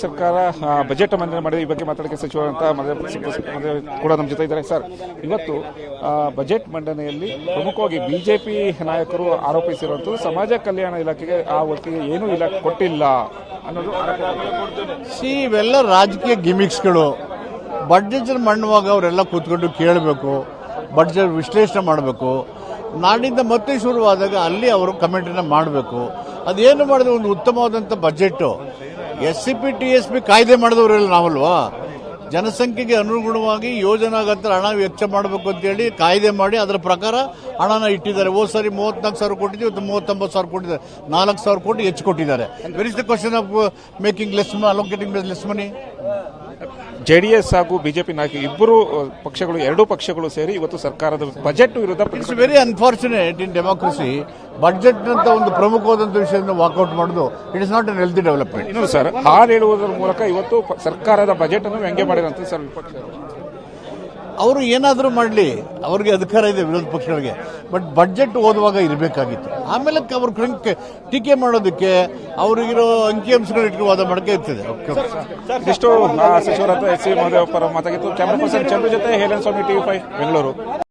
ಸರ್ಕಾರ ಬಜೆಟ್ ಮಂಡನೆ ಮಾಡಿದೆ. ಈ ಬಗ್ಗೆ ಮಾತಾಡಕ್ಕೆ ಸಚಿವರಂತ ಕೂಡ ನಮ್ಮ ಜೊತೆ ಇದ್ದಾರೆ. ಸರ್, ಇವತ್ತು ಬಜೆಟ್ ಮಂಡನೆಯಲ್ಲಿ ಪ್ರಮುಖವಾಗಿ ಬಿಜೆಪಿ ನಾಯಕರು ಆರೋಪಿಸಿರುವಂತದ್ದು ಸಮಾಜ ಕಲ್ಯಾಣ ಇಲಾಖೆಗೆ ಆ ಹೊತ್ತಿಗೆ ಏನೂ ಇಲ್ಲ, ಕೊಟ್ಟಿಲ್ಲ ಅನ್ನೋದು ಸಿ, ಇವೆಲ್ಲ ರಾಜಕೀಯ ಗಿಮಿಕ್ಸ್ಗಳು. ಬಡ್ಜೆಟ್ ಮಂಡುವಾಗ ಅವರೆಲ್ಲ ಕೂತ್ಕೊಂಡು ಕೇಳಬೇಕು ಬಡ್ಜೆಟ್ ವಿಶ್ಲೇಷಣೆ ಮಾಡಬೇಕು. ನಾಡಿಂದ ಮತ್ತೆ ಶುರುವಾದಾಗ ಅಲ್ಲಿ ಅವರು ಕಮೆಂಟನ್ನು ಮಾಡಬೇಕು. ಅದೇನು ಮಾಡಿದ್ರೆ ಒಂದು ಉತ್ತಮವಾದಂಥ budget S C P, T S P ಕಾಯ್ದೆ ಮಾಡಿದವರಲ್ಲ ನಾವಲ್ವಾ? ಜನಸಂಖ್ಯೆಗೆ ಅನುಗುಣವಾಗಿ ಯೋಜನಾಗಂತ ಹಣ ವೆಚ್ಚ ಮಾಡಬೇಕು ಅಂತೇಳಿ ಕಾಯ್ದೆ ಮಾಡಿ ಅದರ ಪ್ರಕಾರ ಹಣನ ಇಟ್ಟಿದ್ದಾರೆ. ಹೋದ ಸರಿ ಮೂವತ್ನಾಲ್ಕು ಸಾವಿರ ಕೊಟ್ಟಿದ್ದೀವಿ, ಇವತ್ತು ಮೂವತ್ತೊಂಬತ್ತು ಸಾವಿರ ಕೊಟ್ಟಿದ್ದಾರೆ. ನಾಲ್ಕು ಸಾವಿರ ಕೋಟಿ ಹೆಚ್ಚು ಕೊಟ್ಟಿದ್ದಾರೆ. Very is the question of making less allocating less money J D S ಹಾಗೂ ಬಿಜೆಪಿ ನಾಯಕ ಇಬ್ಬರು ಪಕ್ಷಗಳು ಎರಡೂ ಪಕ್ಷಗಳು ಸೇರಿ ಇವತ್ತು ಸರ್ಕಾರದ ಬಜೆಟ್ ವಿರುದ್ಧ it's very unfortunate in democracy budget ಅಂತ ಒಂದು ಪ್ರಮುಖವಾದಂಥ ವಿಷಯವನ್ನು ವಾಕ್ಔಟ್ ಮಾಡೋದು it is not an healthy development sir ಹಾಡು ಹೇಳುವುದರ ಮೂಲಕ ಇವತ್ತು ಸರ್ಕಾರದ ಬಜೆಟ್ ಅನ್ನು ವ್ಯಂಗ್ಯ ಮಾಡಿದಂತೆ ಸರ್ ವಿಪಕ್ಷ ಅವರು ಏನಾದರೂ ಮಾಡಲಿ, ಅವ್ರಿಗೆ ಅಧಿಕಾರ ಇದೆ ವಿರೋಧ ಪಕ್ಷಗಳಿಗೆ. ಬಟ್ ಬಡ್ಜೆಟ್ ಓದುವಾಗ ಇರಬೇಕಾಗಿತ್ತು. ಆಮೇಲೆ ಅವರು ಕ್ರಂಕ್- ಟೀಕೆ ಮಾಡೋದಕ್ಕೆ ಅಂಕಿ ಅಂಕಿಅಂಶಗಳು ಇಟ್ಟು ವಾದ ಮಾಡಕ್ಕೆ ಇರ್ತದೆ. ಎಷ್ಟು ಸಚಿವರ ಎಸ್ ಸಿ ಮಾತಾಗಿತ್ತು ಕ್ಯಾಮರಾ ಪರ್ಸನ್ ಚಂದ್ರ ಜೊತೆ ಹೇಲನ್ ಸ್ವಾಮಿ ಟಿವಿ ಫೈವ್ ಬೆಂಗಳೂರು.